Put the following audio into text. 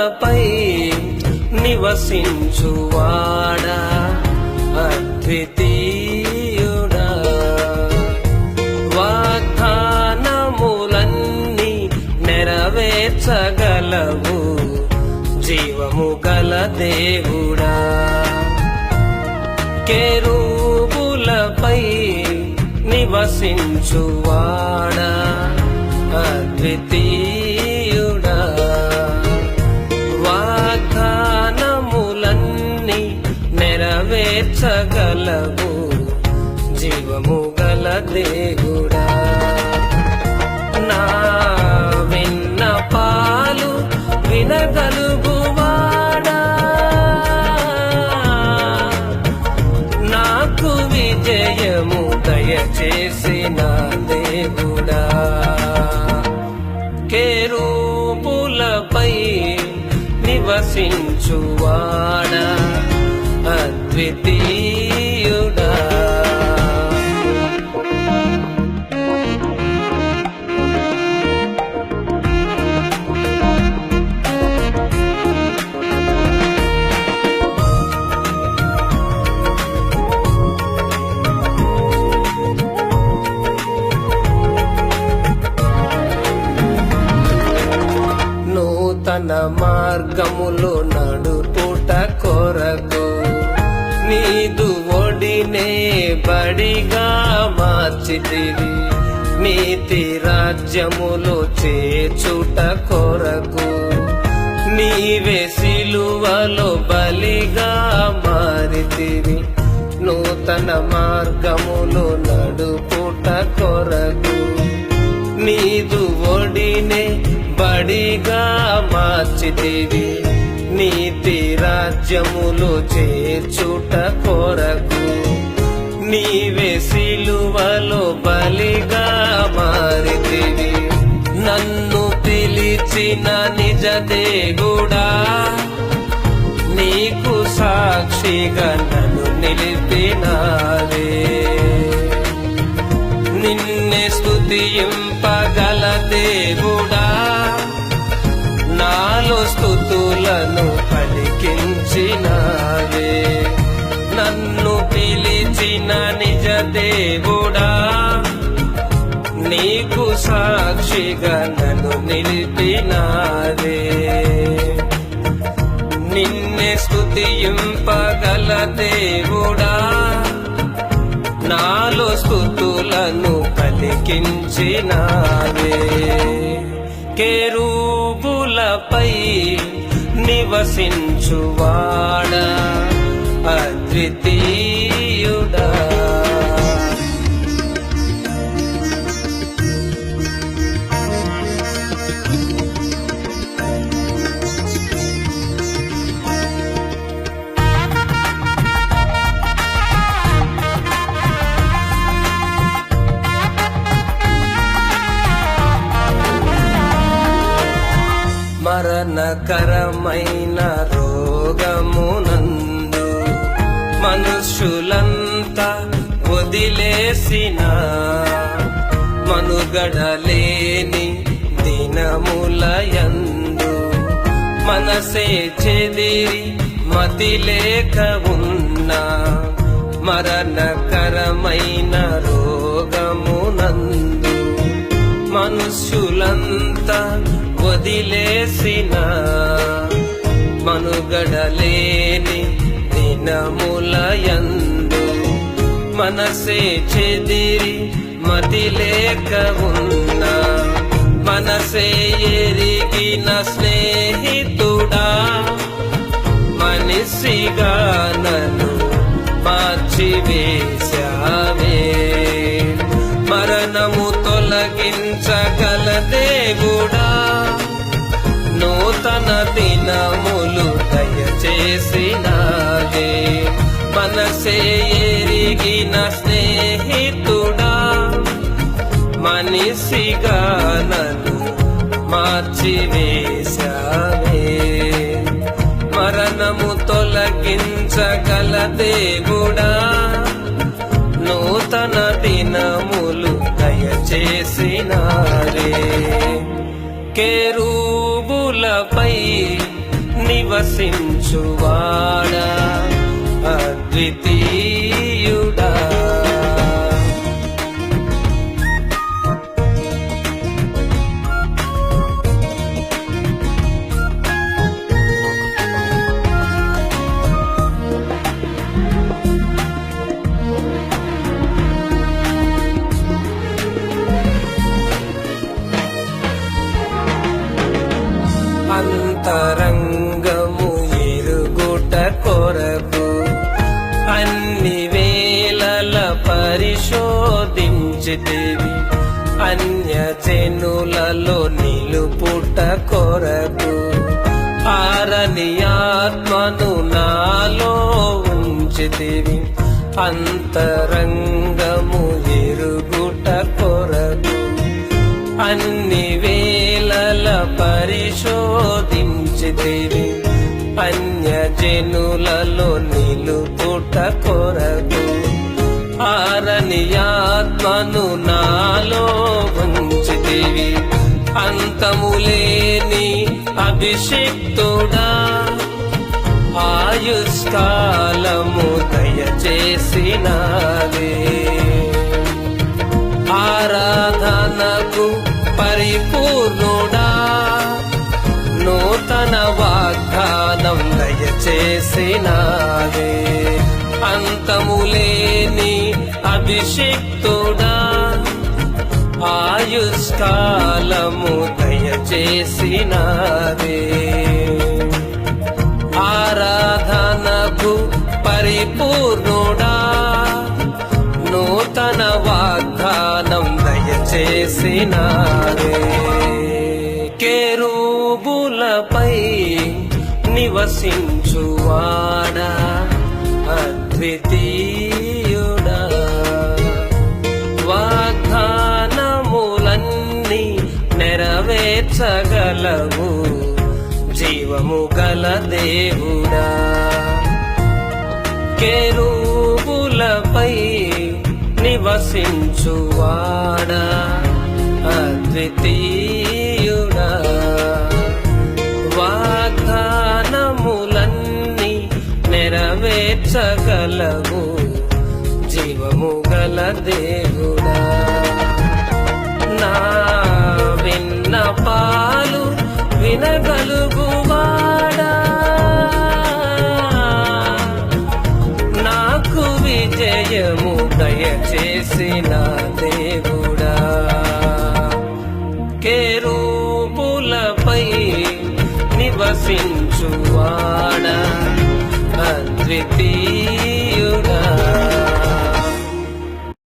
కెరూబులపై నివసించువాడా అద్వితీయుడా. వాగ్దానములన్నీ నెరవేర్చగలవు జీవము గల దేవుడా. కేరూపులపై నివసించువాడా అద్వితీయ దేవుడా నా విన్న పాలు వినగలుగువాడా. నాకు విజయము దయచేసిన దేవుడా. కేరూపులపై నివసించువాడా. అద్వితీయుడా. బడిగా మార్చితివి. నీతి రాజ్యములు చేచుట కొరకు. నీవే సిలువలో బలిగా మారితివి. నూతన మార్గములు నడుపుట కొరకు. నీదు ఒడినే బడిగా మార్చితివి. నీతి రాజ్యములు చేర్చుట కొరకు. నీవే సిలువలో బలిగా మారితివి. నన్ను పిలిచిన నిజ దేవుడా నీకు సాక్షిగా నన్ను నిలిపినావే నిన్నే స్థుతింపగల దేవుడా నాలో స్తుతులను పలికించిన పిలిచిన నిజ దేవుడా నీకు సాక్షిగా నన్ను నిలిపినారే. నిన్నే స్థుతింపగల దేవుడా నాలో స్థుతులను పలికించినావే కేరూపులపై నివసించువాడా అద్వితీయుడా మరణకరమైన రోగమునందు మనుషులంతా వదిలేసిన మనుగడలేని దినములయందు మనసే చెదిరి మతి లేక ఉన్నా మరణకరమైన రోగమునందు మనుష్యులంతా వదిలేసిన మనుగడలేని దినములయందు మనసే చెదిరి మతి లేక ఉన్నా మనసే ఎరిగిన స్నేహితుడా మనిషిగా నన్ను మార్చివేశావే. మరణము తొలగించగల దేవుడా నూతన దినము మనసే ఎరిగిన స్నేహితుడా? మనిషిగా నన్ను మార్చివేశావే. మరణము తొలగించగల దేవుడా? నూతన దినములు దయచేసినారే. కేరూబులపై నివసించువాడా? అద్వితీయుడా అంతరంగము ఎరుగుట కొరకు దేవి అన్య జనులలో నిలుపుట కొరకు. ఆరని ఆత్మను నాలో ఉంచితివి అంతరంగము ఎరుగుట కొరకు. అన్ని వేళల పరిశోధించితివి అన్య జనులలో నిలుపుట కొరకు. ఆరని ఆత్మను నాలో ఉంచితివి. అంతములేని అభిషిక్తుడా. ఆయుష్కాలము దయచేసినావే. ఆరాధనకు పరిపూర్ణుడా. నూతన వాగ్దానం దయచేసినావే. అంతములేని అభిషిక్తుడా ఆయుష్కాలము దయచేసినావే. ఆరాధనకు పరిపూర్ణుడా నూతన వాగ్దానం దయచేసినారే కేరూబులపై నివసించువాడా అద్వితీయ జీవము దేవుడా. కేరూబులపై నివసించువాడా అద్వితీయుడా. వాగ్దానములన్నీ నెరవేర్చగలవు. జీవము గల దేవుడా. చేసిన దేవుడా. కేరూపులపై నివసించువాడా. అద్వితీయ